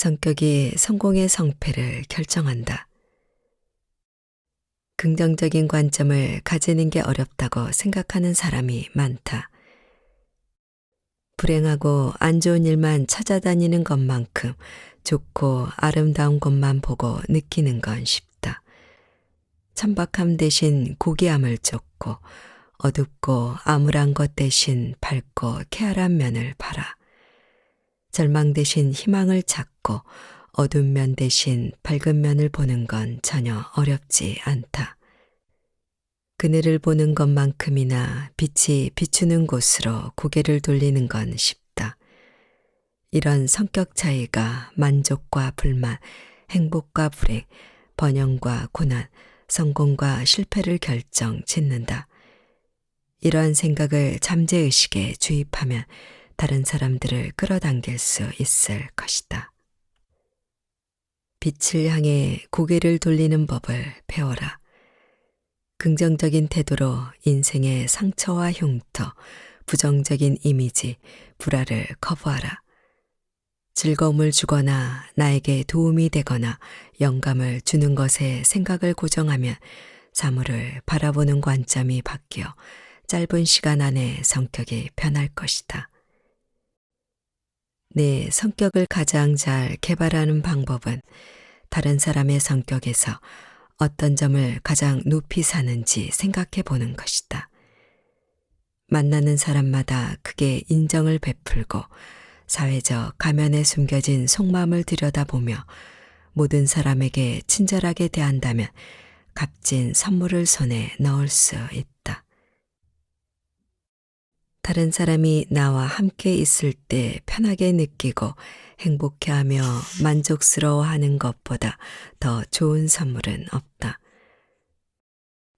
성격이 성공의 성패를 결정한다. 긍정적인 관점을 가지는 게 어렵다고 생각하는 사람이 많다. 불행하고 안 좋은 일만 찾아다니는 것만큼 좋고 아름다운 것만 보고 느끼는 건 쉽다. 천박함 대신 고귀함을 쫓고 어둡고 암울한 것 대신 밝고 쾌활한 면을 봐라. 절망 대신 희망을 찾고 어두운 면 대신 밝은 면을 보는 건 전혀 어렵지 않다. 그늘을 보는 것만큼이나 빛이 비추는 곳으로 고개를 돌리는 건 쉽다. 이런 성격 차이가 만족과 불만, 행복과 불행, 번영과 고난, 성공과 실패를 결정 짓는다. 이러한 생각을 잠재의식에 주입하면 다른 사람들을 끌어당길 수 있을 것이다. 빛을 향해 고개를 돌리는 법을 배워라. 긍정적인 태도로 인생의 상처와 흉터, 부정적인 이미지, 불화를 거부하라. 즐거움을 주거나 나에게 도움이 되거나 영감을 주는 것에 생각을 고정하면 사물을 바라보는 관점이 바뀌어 짧은 시간 안에 성격이 변할 것이다. 내 성격을 가장 잘 개발하는 방법은 다른 사람의 성격에서 어떤 점을 가장 높이 사는지 생각해 보는 것이다. 만나는 사람마다 크게 인정을 베풀고 사회적 가면에 숨겨진 속마음을 들여다보며 모든 사람에게 친절하게 대한다면 값진 선물을 손에 넣을 수 있다. 다른 사람이 나와 함께 있을 때 편하게 느끼고 행복해하며 만족스러워하는 것보다 더 좋은 선물은 없다.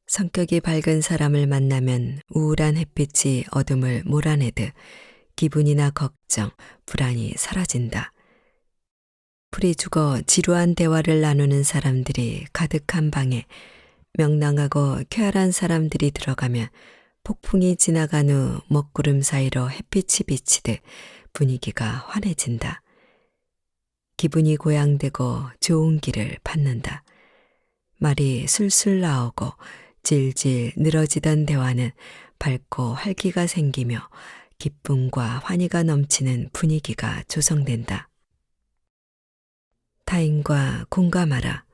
성격이 밝은 사람을 만나면 우울한 햇빛이 어둠을 몰아내듯 기분이나 걱정, 불안이 사라진다. 풀이 죽어 지루한 대화를 나누는 사람들이 가득한 방에 명랑하고 쾌활한 사람들이 들어가면 폭풍이 지나간 후 먹구름 사이로 햇빛이 비치듯 분위기가 환해진다. 기분이 고양되고 좋은 길을 받는다. 말이 술술 나오고 질질 늘어지던 대화는 밝고 활기가 생기며 기쁨과 환희가 넘치는 분위기가 조성된다. 타인과 공감하라.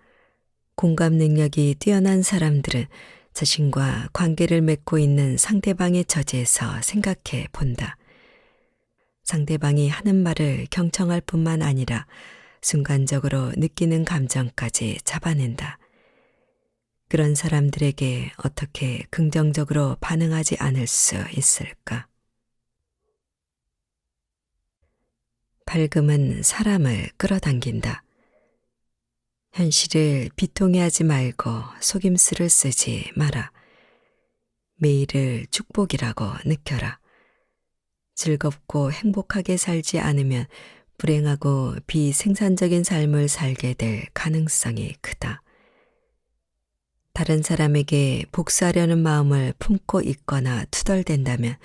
공감 능력이 뛰어난 사람들은 자신과 관계를 맺고 있는 상대방의 처지에서 생각해 본다. 상대방이 하는 말을 경청할 뿐만 아니라 순간적으로 느끼는 감정까지 잡아낸다. 그런 사람들에게 어떻게 긍정적으로 반응하지 않을 수 있을까? 밝음은 사람을 끌어당긴다. 현실을 비통해하지 말고 속임수를 쓰지 마라. 매일을 축복이라고 느껴라. 즐겁고 행복하게 살지 않으면 불행하고 비생산적인 삶을 살게 될 가능성이 크다. 다른 사람에게 복수하려는 마음을 품고 있거나 투덜댄다면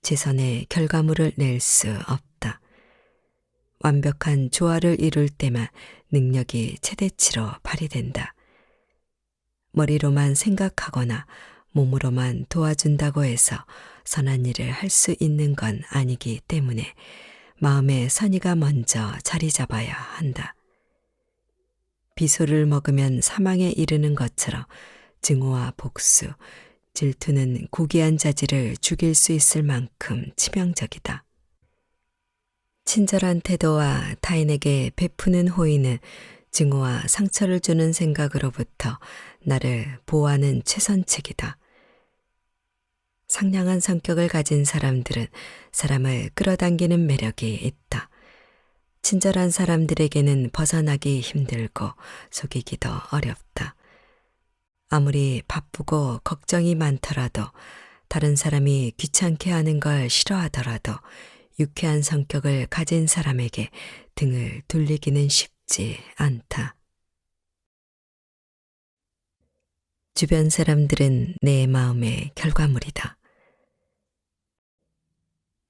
최선의 결과물을 낼 수 없다. 완벽한 조화를 이룰 때만 능력이 최대치로 발휘된다. 머리로만 생각하거나 몸으로만 도와준다고 해서 선한 일을 할 수 있는 건 아니기 때문에 마음의 선의가 먼저 자리 잡아야 한다. 비소를 먹으면 사망에 이르는 것처럼 증오와 복수, 질투는 고귀한 자질을 죽일 수 있을 만큼 치명적이다. 친절한 태도와 타인에게 베푸는 호의는 증오와 상처를 주는 생각으로부터 나를 보호하는 최선책이다. 상냥한 성격을 가진 사람들은 사람을 끌어당기는 매력이 있다. 친절한 사람들에게는 벗어나기 힘들고 속이기도 어렵다. 아무리 바쁘고 걱정이 많더라도 다른 사람이 귀찮게 하는 걸 싫어하더라도 유쾌한 성격을 가진 사람에게 등을 돌리기는 쉽지 않다. 주변 사람들은 내 마음의 결과물이다.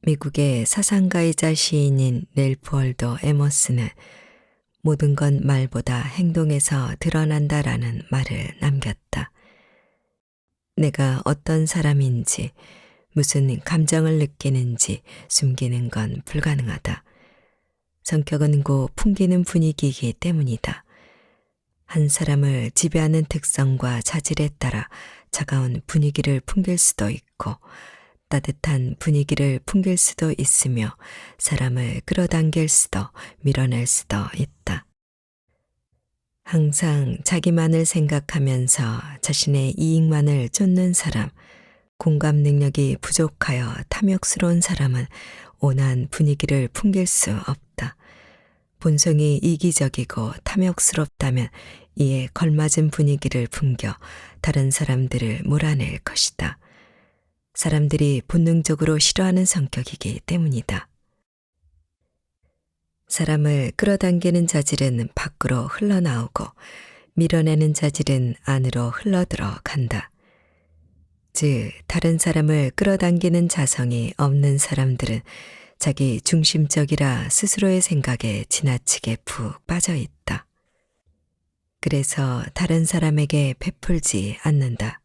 미국의 사상가이자 시인인 렐프 월도 에머스는 모든 건 말보다 행동에서 드러난다라는 말을 남겼다. 내가 어떤 사람인지, 무슨 감정을 느끼는지 숨기는 건 불가능하다. 성격은 고 풍기는 분위기이기 때문이다. 한 사람을 지배하는 특성과 자질에 따라 차가운 분위기를 풍길 수도 있고 따뜻한 분위기를 풍길 수도 있으며 사람을 끌어당길 수도 밀어낼 수도 있다. 항상 자기만을 생각하면서 자신의 이익만을 쫓는 사람, 공감 능력이 부족하여 탐욕스러운 사람은 온한 분위기를 풍길 수 없다. 본성이 이기적이고 탐욕스럽다면 이에 걸맞은 분위기를 풍겨 다른 사람들을 몰아낼 것이다. 사람들이 본능적으로 싫어하는 성격이기 때문이다. 사람을 끌어당기는 자질은 밖으로 흘러나오고 밀어내는 자질은 안으로 흘러들어 간다. 즉, 다른 사람을 끌어당기는 자성이 없는 사람들은 자기 중심적이라 스스로의 생각에 지나치게 푹 빠져 있다. 그래서 다른 사람에게 베풀지 않는다.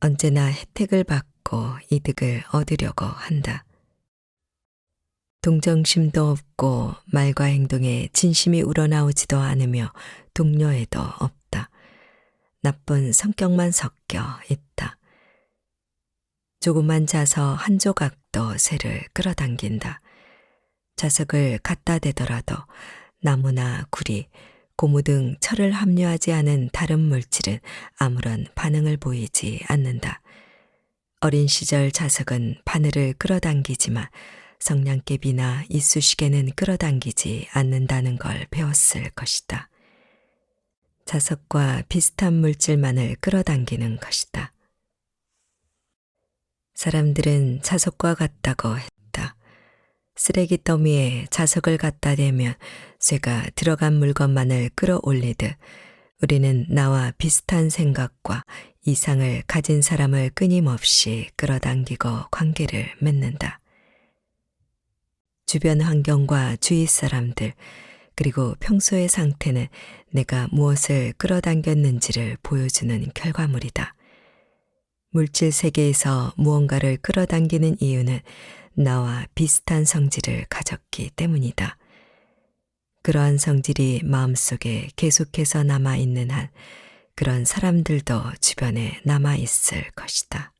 언제나 혜택을 받고 이득을 얻으려고 한다. 동정심도 없고 말과 행동에 진심이 우러나오지도 않으며 동료애도 없다. 나쁜 성격만 섞여 있다. 조금만 자서 한 조각도 새를 끌어당긴다. 자석을 갖다 대더라도 나무나 구리, 고무 등 철을 함유하지 않은 다른 물질은 아무런 반응을 보이지 않는다. 어린 시절 자석은 바늘을 끌어당기지만 성냥개비나 이쑤시개는 끌어당기지 않는다는 걸 배웠을 것이다. 자석과 비슷한 물질만을 끌어당기는 것이다. 사람들은 자석과 같다고 했다. 쓰레기 더미에 자석을 갖다 대면 쇠가 들어간 물건만을 끌어올리듯 우리는 나와 비슷한 생각과 이상을 가진 사람을 끊임없이 끌어당기고 관계를 맺는다. 주변 환경과 주위 사람들, 그리고 평소의 상태는 내가 무엇을 끌어당겼는지를 보여주는 결과물이다. 물질 세계에서 무언가를 끌어당기는 이유는 나와 비슷한 성질을 가졌기 때문이다. 그러한 성질이 마음속에 계속해서 남아 있는 한 그런 사람들도 주변에 남아 있을 것이다.